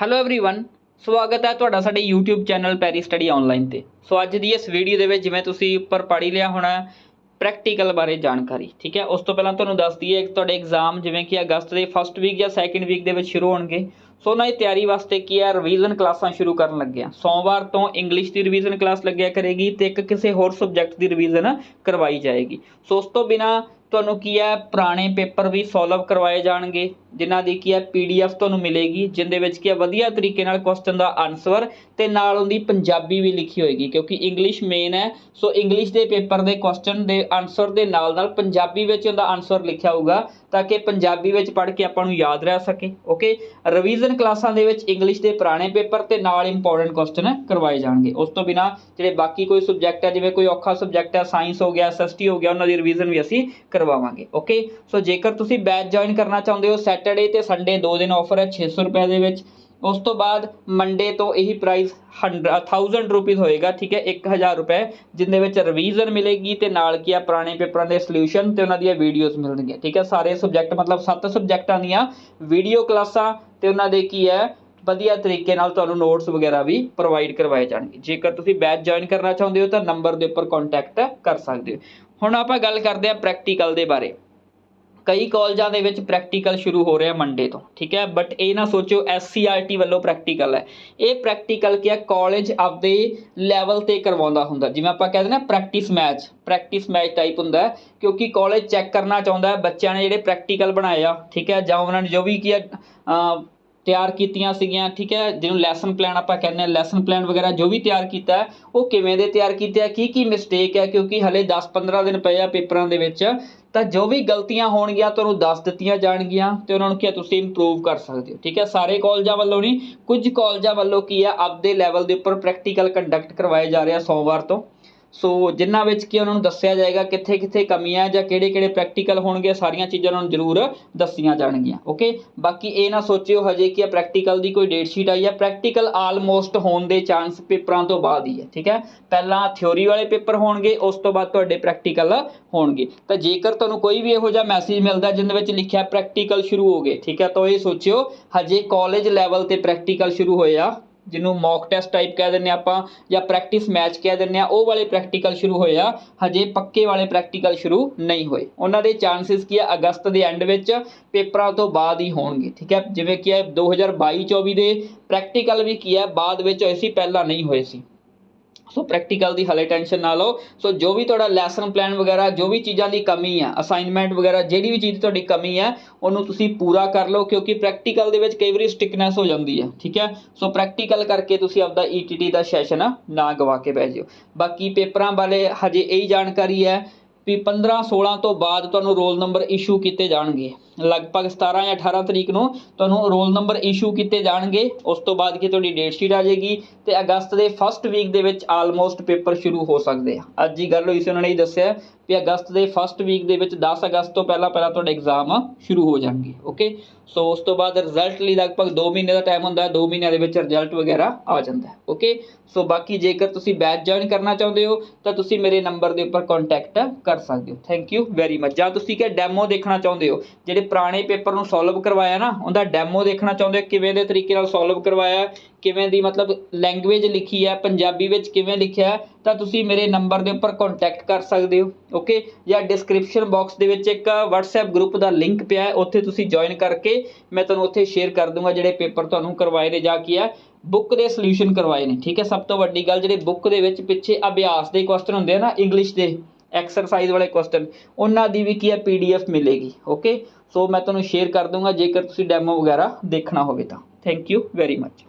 Hello everyone ਸਵਾਗਤ ਹੈ ਤੁਹਾਡਾ ਸਾਡੇ YouTube channel Perry study online ਤੇ ਸੋ ਅੱਜ ਦੀ ਇਸ ਵੀਡੀਓ ਦੇ ਵਿੱਚ ਜਿਵੇਂ ਤੁਸੀਂ ਉੱਪਰ ਪੜ੍ਹ ਹੀ ਲਿਆ ਹੋਣਾ ਪ੍ਰੈਕਟੀਕਲ ਬਾਰੇ ਜਾਣਕਾਰੀ ਠੀਕ ਹੈ ਉਸ ਤੋਂ ਪਹਿਲਾਂ ਤੁਹਾਨੂੰ ਦੱਸ ਦਈਏ ਕਿ ਤੁਹਾਡੇ ਐਗਜ਼ਾਮ ਜਿਵੇਂ ਕਿ ਅਗਸਤ ਦੇ ਫਸਟ ਵੀਕ ਜਾਂ ਸੈਕੰਡ ਵੀਕ ਦੇ ਵਿੱਚ ਸ਼ੁਰੂ ਹੋਣਗੇ ਸੋ ਉਹਨਾਂ ਦੀ ਤਿਆਰੀ ਵਾਸਤੇ ਕੀ ਹੈ ਰਿਵੀਜ਼ਨ ਕਲਾਸਾਂ ਸ਼ੁਰੂ ਕਰਨ ਲੱਗੇ ਆ ਸੋਮਵਾਰ ਤੋਂ ਇੰਗਲਿਸ਼ ਦੀ ਰਿਵੀਜ਼ਨ ਕਲਾਸ ਲੱਗਿਆ ਕਰੇਗੀ ਤੇ ਇੱਕ ਕਿਸੇ ਹੋਰ ਸਬਜੈਕਟ ਦੀ ਰਿਵੀਜ਼ਨ ਕਰਵਾਈ ਜਾਏਗੀ। ਸੋ ਉਸ ਤੋਂ ਬਿਨਾ ਤੁਹਾਨੂੰ ਕੀ ਹੈ ਪੁਰਾਣੇ ਪੇਪਰ ਵੀ ਸੋਲਵ ਕਰਵਾਏ ਜਾਣਗੇ, ਜਿਨ੍ਹਾਂ ਦੀ ਕੀ ਹੈ ਪੀਡੀਐਫ ਤੁਹਾਨੂੰ ਮਿਲੇਗੀ, ਜਿੰਦੇ ਵਿੱਚ ਕੀ ਹੈ ਵਧੀਆ ਤਰੀਕੇ ਨਾਲ ਕੁਐਸਚਨ ਦਾ ਆਨਸਰ ਤੇ ਨਾਲ ਉਹਦੀ ਪੰਜਾਬੀ ਵੀ ਲਿਖੀ ਹੋਏਗੀ, ਕਿਉਂਕਿ ਇੰਗਲਿਸ਼ ਮੇਨ ਹੈ। ਸੋ ਇੰਗਲਿਸ਼ ਦੇ ਪੇਪਰ ਦੇ ਕੁਐਸਚਨ ਦੇ ਆਨਸਰ ਦੇ ਨਾਲ ਨਾਲ ਪੰਜਾਬੀ ਵਿੱਚ ਉਹਦਾ ਆਨਸਰ ਲਿਖਿਆ ਹੋਊਗਾ, ਤਾਂ ਕਿ ਪੰਜਾਬੀ ਵਿੱਚ ਪੜ੍ਹ ਕੇ ਆਪਾਂ ਨੂੰ ਯਾਦ ਰਹਿ ਸਕੇ ਓਕੇ ਰਿਵੀਜ਼ਨ ਕਲਾਸਾਂ ਦੇ ਵਿੱਚ ਇੰਗਲਿਸ਼ ਦੇ ਪੁਰਾਣੇ ਪੇਪਰ ਤੇ ਨਾਲ ਇੰਪੋਰਟੈਂਟ ਕੁਐਸਚਨ ਕਰਵਾਏ ਜਾਣਗੇ। ਉਸ ਤੋਂ ਬਿਨਾ ਜਿਹੜੇ ਬਾਕੀ ਕੋਈ ਸਬਜੈਕਟ ਹੈ ਜਿਵੇਂ ਕੋਈ ਔਖਾ ਸਬਜੈਕਟ ਹੈ ਸਾਇੰਸ ਹੋ ਗਿਆ ਐਸਐਸਟੀ ਹੋ ਗਿਆ, ਉਹਨਾਂ ਦੀ ਰਿਵੀਜ਼ਨ ਵੀ ਅਸੀਂ ਕਰਵਾਵਾਂਗੇ ਓਕੇ ਸੋ ਜੇਕਰ ਤੁਸੀਂ ਬੈਚ ਜੁਆਇਨ ਕਰਨਾ ਚਾਹੁੰਦੇ ਹੋ ਸੈਟਰਡੇ ਤੇ ਸੰਡੇ ਦੋ ਦਿਨ ਆਫਰ ਹੈ 600 ਰੁਪਏ ਦੇ ਵਿੱਚ। ਉਸ ਤੋਂ ਬਾਅਦ ਮੰਡੇ ਤੋਂ ਇਹੀ ਪ੍ਰਾਈਸ 1000 ਰੁਪਏ ਹੋਏਗਾ, ਠੀਕ ਹੈ 1000 ਰੁਪਏ, ਜਿੰਦੇ ਵਿੱਚ ਰਿਵੀਜ਼ਨ ਮਿਲੇਗੀ ਤੇ ਨਾਲ ਕੀ ਆ, ਪੁਰਾਣੇ ਪੇਪਰਾਂ ਦੇ ਸੋਲੂਸ਼ਨ ਤੇ ਉਹਨਾਂ ਦੀਆਂ ਵੀਡੀਓਜ਼ ਮਿਲਣਗੀਆਂ, ਠੀਕ ਹੈ, ਸਾਰੇ ਸਬਜੈਕਟ ਮਤਲਬ 7 ਸਬਜੈਕਟਾਂ ਦੀਆਂ ਵੀਡੀਓ ਕਲਾਸਾਂ ਤੇ ਉਹਨਾਂ ਦੇ ਕੀ ਹੈ, ਵਧੀਆ ਤਰੀਕੇ ਨਾਲ ਤੁਹਾਨੂੰ ਨੋਟਸ ਵਗੈਰਾ ਵੀ ਪ੍ਰੋਵਾਈਡ ਕਰਵਾਏ ਜਾਣਗੇ। ਜੇਕਰ ਤੁਸੀਂ ਬੈਚ ਜੁਆਇਨ ਕਰਨਾ ਚਾਹੁੰਦੇ ਹੋ ਤਾਂ ਨੰਬਰ ਦੇ ਉੱਪਰ ਕੰਟੈਕਟ ਕਰ ਸਕਦੇ ਹੋ। ਹੁਣ ਆਪਾਂ ਗੱਲ ਕਰਦੇ ਹਾਂ ਪ੍ਰੈਕਟੀਕਲ ਦੇ ਬਾਰੇ। ਕਈ ਕਾਲਜਾਂ ਦੇ ਵਿੱਚ ਪ੍ਰੈਕਟੀਕਲ ਸ਼ੁਰੂ ਹੋ ਰਿਹਾ ਮੰਡੇ ਤੋਂ, ਠੀਕ ਹੈ? ਬਟ ਇਹ ਨਾ ਸੋਚੋ ਐਸਸੀਆਰਟੀ ਵੱਲੋਂ ਪ੍ਰੈਕਟੀਕਲ ਹੈ। ਇਹ ਪ੍ਰੈਕਟੀਕਲ ਕੀ ਹੈ? ਕਾਲਜ ਆਪਦੇ ਲੈਵਲ ਤੇ ਕਰਵਾਉਂਦਾ ਹੁੰਦਾ। ਜਿਵੇਂ ਆਪਾਂ ਕਹਿੰਦੇ ਨਾ practice match practice match type ਹੁੰਦਾ ਕਿਉਂਕਿ ਕਾਲਜ ਚੈੱਕ ਕਰਨਾ ਚਾਹੁੰਦਾ ਬੱਚਿਆਂ ਨੇ ਜਿਹੜੇ ਪ੍ਰੈਕਟੀਕਲ ਬਣਾਏ ਆ, ਠੀਕ ਹੈ? ਜਾਂ ਉਹਨਾਂ ਨੇ ਜੋ ਵੀ ਕੀ ਹੈ ਤਿਆਰ ਕੀਤੀਆਂ ਸੀਗੀਆਂ, ਠੀਕ ਹੈ, ਜਿਹਨੂੰ ਲੈਸਨ ਪਲਾਨ ਆਪਾਂ ਕਹਿੰਦੇ ਆ ਲੈਸਨ ਪਲਾਨ ਵਗੈਰਾ ਜੋ ਵੀ ਤਿਆਰ ਕੀਤਾ ਉਹ ਕਿਵੇਂ ਦੇ ਤਿਆਰ ਕੀਤੇ ਆ, ਕੀ ਕੀ ਮਿਸਟੇਕ ਹੈ, ਕਿਉਂਕਿ ਹਲੇ 10-15 ਦਿਨ ਪਏ ਆ ਪੇਪਰਾਂ ਦੇ ਵਿੱਚ, ਤਾਂ ਜੋ ਵੀ ਗਲਤੀਆਂ ਹੋਣਗੀਆਂ, ਤੁਹਾਨੂੰ ਦੱਸ ਦਿੱਤੀਆਂ ਜਾਣਗੀਆਂ, ਤੇ ਉਹਨਾਂ ਨੂੰ ਕੀ ਤੁਸੀਂ ਇੰਪਰੂਵ ਕਰ ਸਕਦੇ ਹੋ, ਠੀਕ ਹੈ, ਸਾਰੇ ਕਾਲਜਾਂ ਵੱਲੋਂ ਨਹੀਂ, ਕੁਝ ਕਾਲਜਾਂ ਵੱਲੋਂ ਕੀ ਹੈ ਆਪਦੇ ਲੈਵਲ ਦੇ ਉੱਪਰ ਪ੍ਰੈਕਟੀਕਲ ਕੰਡਕਟ ਕਰਵਾਏ ਜਾ ਰਹੇ ਆ ਸੋਮਵਾਰ ਤੋਂ। ਸੋ ਜਿਨ੍ਹਾਂ ਵਿੱਚ ਕੀ ਉਹਨਾਂ ਨੂੰ ਦੱਸਿਆ ਜਾਏਗਾ ਕਿੱਥੇ ਕਿੱਥੇ ਕਮੀਆਂ ਜਾਂ ਕਿਹੜੇ ਕਿਹੜੇ ਪ੍ਰੈਕਟੀਕਲ ਹੋਣਗੇ, ਸਾਰੀਆਂ ਚੀਜ਼ਾਂ ਉਹਨਾਂ ਨੂੰ ਜ਼ਰੂਰ ਦੱਸੀਆਂ ਜਾਣਗੀਆਂ ਓਕੇ ਬਾਕੀ ਇਹ ਨਾ ਸੋਚਿਓ ਹਜੇ ਕਿ ਪ੍ਰੈਕਟੀਕਲ ਦੀ ਕੋਈ ਡੇਟ ਸ਼ੀਟ ਆਈ ਹੈ ਪ੍ਰੈਕਟੀਕਲ ਆਲਮੋਸਟ ਹੋਣ ਦੇ ਚਾਂਸ ਪੇਪਰਾਂ ਤੋਂ ਬਾਅਦ ਹੀ ਹੈ, ਠੀਕ ਹੈ? ਪਹਿਲਾਂ ਥਿਉਰੀ ਵਾਲੇ ਪੇਪਰ ਹੋਣਗੇ, ਉਸ ਤੋਂ ਬਾਅਦ ਤੁਹਾਡੇ ਪ੍ਰੈਕਟੀਕਲ ਹੋਣਗੇ। ਤਾਂ ਜੇਕਰ ਤੁਹਾਨੂੰ ਕੋਈ ਵੀ ਇਹੋ ਜਿਹਾ ਮੈਸੇਜ ਮਿਲਦਾ ਜਿੰਦੇ ਵਿੱਚ ਲਿਖਿਆ ਪ੍ਰੈਕਟੀਕਲ ਸ਼ੁਰੂ ਹੋ ਗਏ, ਠੀਕ ਹੈ? ਤਾਂ ਇਹ ਸੋਚਿਓ, ਹਜੇ ਕਾਲਜ ਲੈਵਲ ਤੇ ਪ੍ਰੈਕਟੀਕਲ ਸ਼ੁਰੂ ਹੋਏ ਆ। ਜਿਹਨੂੰ ਮੌਕ ਟੈਸਟ ਟਾਈਪ ਕਹਿ ਦਿੰਦੇ ਹਾਂ ਆਪਾਂ ਜਾਂ ਪ੍ਰੈਕਟਿਸ ਮੈਚ ਕਹਿ ਦਿੰਦੇ ਆ ਉਹ ਵਾਲੇ ਪ੍ਰੈਕਟੀਕਲ ਸ਼ੁਰੂ ਹੋਏ ਆ। ਹਜੇ ਪੱਕੇ ਵਾਲੇ ਪ੍ਰੈਕਟੀਕਲ ਸ਼ੁਰੂ ਨਹੀਂ ਹੋਏ। ਉਹਨਾਂ ਦੇ ਚਾਂਸਸ ਕੀ ਆ? ਅਗਸਤ ਦੇ ਐਂਡ ਵਿੱਚ ਪੇਪਰਾਂ ਤੋਂ ਬਾਅਦ ਹੀ ਹੋਣਗੇ, ਠੀਕ ਹੈ? ਜਿਵੇਂ ਕਿ ਹੈ 2022-24 ਦੇ ਪ੍ਰੈਕਟੀਕਲ ਵੀ ਕੀ ਹੈ ਬਾਅਦ ਵਿੱਚ ਹੋਏ ਸੀ ਪਹਿਲਾਂ ਨਹੀਂ ਹੋਏ ਸੀ। ਸੋ ਪ੍ਰੈਕਟੀਕਲ ਦੀ ਹਲੇ ਟੈਨਸ਼ਨ ਨਾ ਲਓ। ਸੋ ਜੋ ਵੀ ਤੁਹਾਡਾ ਲੈਸਨ ਪਲਾਨ ਵਗੈਰਾ, ਜੋ ਵੀ ਚੀਜ਼ਾਂ ਦੀ ਕਮੀ ਹੈ ਅਸਾਈਨਮੈਂਟ ਵਗੈਰਾ, ਜਿਹੜੀ ਵੀ ਚੀਜ਼ ਤੁਹਾਡੀ ਕਮੀ ਹੈ ਉਹਨੂੰ ਤੁਸੀਂ ਪੂਰਾ ਕਰ ਲਓ, ਕਿਉਂਕਿ ਪ੍ਰੈਕਟੀਕਲ ਦੇ ਵਿੱਚ ਕਈ ਵਾਰੀ ਸਟਿਕਨੈਸ ਹੋ ਜਾਂਦੀ ਹੈ ਠੀਕ ਹੈ ਸੋ ਪ੍ਰੈਕਟੀਕਲ ਕਰਕੇ ਤੁਸੀਂ ਆਪਦਾ ETT ਦਾ ਸੈਸ਼ਨ ਨਾ ਗਵਾ ਕੇ ਬਹਿ ਜਿਓ। ਬਾਕੀ ਪੇਪਰਾਂ ਬਾਰੇ ਹਜੇ ਇਹੀ ਜਾਣਕਾਰੀ ਹੈ ਵੀ 15 16 ਤੋਂ ਬਾਅਦ ਤੁਹਾਨੂੰ ਰੋਲ ਨੰਬਰ ਇਸ਼ੂ ਕੀਤੇ ਜਾਣਗੇ। ਲਗਭਗ 17 ਜਾਂ 18 ਤਰੀਕ ਨੂੰ ਤੁਹਾਨੂੰ ਰੋਲ ਨੰਬਰ ਇਸ਼ੂ ਕੀਤੇ ਜਾਣਗੇ। ਉਸ ਤੋਂ ਬਾਅਦ ਕੀ ਤੁਹਾਡੀ ਡੇਟ ਸ਼ੀਟ ਆ ਜਾਏਗੀ ਤੇ ਅਗਸਤ ਦੇ ਫਸਟ ਵੀਕ ਦੇ ਵਿੱਚ ਆਲਮੋਸਟ ਪੇਪਰ ਸ਼ੁਰੂ ਹੋ ਸਕਦੇ ਆ। ਅੱਜ ਹੀ ਗੱਲ ਹੋਈ ਸੀ, ਉਹਨਾਂ ਨੇ ਹੀ ਦੱਸਿਆ ਵੀ ਅਗਸਤ ਦੇ ਫਸਟ ਵੀਕ ਦੇ ਵਿੱਚ 10 ਅਗਸਤ ਤੋਂ ਪਹਿਲਾਂ ਪਹਿਲਾਂ ਤੁਹਾਡੇ ਐਗਜ਼ਾਮ ਸ਼ੁਰੂ ਹੋ ਜਾਣਗੇ ਓਕੇ ਸੋ ਉਸ ਤੋਂ ਬਾਅਦ ਰਿਜ਼ਲਟ ਲਈ ਲਗਭਗ 2 ਮਹੀਨੇ ਦਾ ਟਾਈਮ ਹੁੰਦਾ ਹੈ 2 ਮਹੀਨਿਆਂ ਦੇ ਵਿੱਚ ਰਿਜ਼ਲਟ ਵਗੈਰਾ ਆ ਜਾਂਦਾ ਹੈ ਓਕੇ ਸੋ ਬਾਕੀ ਜੇਕਰ ਤੁਸੀਂ ਬੈਚ ਜੁਆਇਨ ਕਰਨਾ ਚਾਹੁੰਦੇ ਹੋ, ਤਾਂ ਤੁਸੀਂ ਮੇਰੇ ਨੰਬਰ ਦੇ ਉੱਪਰ ਕੰਟੈਕਟ ਕਰ ਸਕਦੇ ਹੋ। ਥੈਂਕ ਯੂ ਵੈਰੀ ਮਚ ਜਾਂ ਤੁਸੀਂ ਕਿ ਡੈਮੋ ਦੇਖਣਾ ਚਾਹੁੰਦੇ ਹੋ, ਜਿਹੜੇ ਪੁਰਾਣੇ ਪੇਪਰ ਨੂੰ ਸੋਲਵ ਕਰਵਾਇਆ ਨਾ, ਉਹਦਾ ਡੈਮੋ ਦੇਖਣਾ ਚਾਹੁੰਦੇ ਹੋ, ਕਿਵੇਂ ਦੇ ਤਰੀਕੇ ਨਾਲ ਸੋਲਵ ਕਰਵਾਇਆ ਕਿਵੇਂ ਦੀ ਮਤਲਬ ਲੈਂਗੁਏਜ ਲਿਖੀ ਹੈ, ਪੰਜਾਬੀ ਵਿੱਚ ਕਿਵੇਂ ਲਿਖਿਆ ਹੈ, ਤਾਂ ਤੁਸੀਂ ਮੇਰੇ ਨੰਬਰ ਦੇ ਉੱਪਰ ਕੰਟੈਕਟ ਕਰ ਸਕਦੇ ਹੋ ਓਕੇ ਜਾਂ ਡਿਸਕ੍ਰਿਪਸ਼ਨ ਬਾਕਸ ਦੇ ਵਿੱਚ ਇੱਕ WhatsApp ਗਰੁੱਪ ਦਾ ਲਿੰਕ ਪਿਆ ਹੈ, ਉੱਥੇ ਤੁਸੀਂ ਜੁਆਇਨ ਕਰਕੇ ਮੈਂ ਤੁਹਾਨੂੰ ਉੱਥੇ ਸ਼ੇਅਰ ਕਰ ਦੂੰਗਾ ਜਿਹੜੇ ਪੇਪਰ ਤੁਹਾਨੂੰ ਕਰਵਾਏ ਨੇ ਜਾਂ ਕੀ ਹੈ ਬੁੱਕ ਦੇ ਸੋਲੂਸ਼ਨ ਕਰਵਾਏ ਨੇ, ਠੀਕ ਹੈ? ਸਭ ਤੋਂ ਵੱਡੀ ਗੱਲ ਜਿਹੜੇ ਬੁੱਕ ਦੇ ਵਿੱਚ ਪਿੱਛੇ ਅਭਿਆਸ ਦੇ ਕੁਐਸਚਨ ਹੁੰਦੇ ਆ ਨਾ ਇੰਗਲਿਸ਼ ਦੇ ਐਕਸਰਸਾਈਜ਼ ਵਾਲੇ ਕੁਐਸਚਨ ਉਹਨਾਂ ਦੀ ਵੀ ਕੀ ਹੈ ਪੀਡੀਐਫ ਮਿਲੇਗੀ ਓਕੇ ਸੋ ਮੈਂ ਤੁਹਾਨੂੰ ਸ਼ੇਅਰ ਕਰ ਦੂੰਗਾ, ਜੇਕਰ ਤੁਸੀਂ ਡੈਮੋ ਵਗੈਰਾ ਦੇਖਣਾ ਹੋਵੇ ਤਾਂ। Thank you very much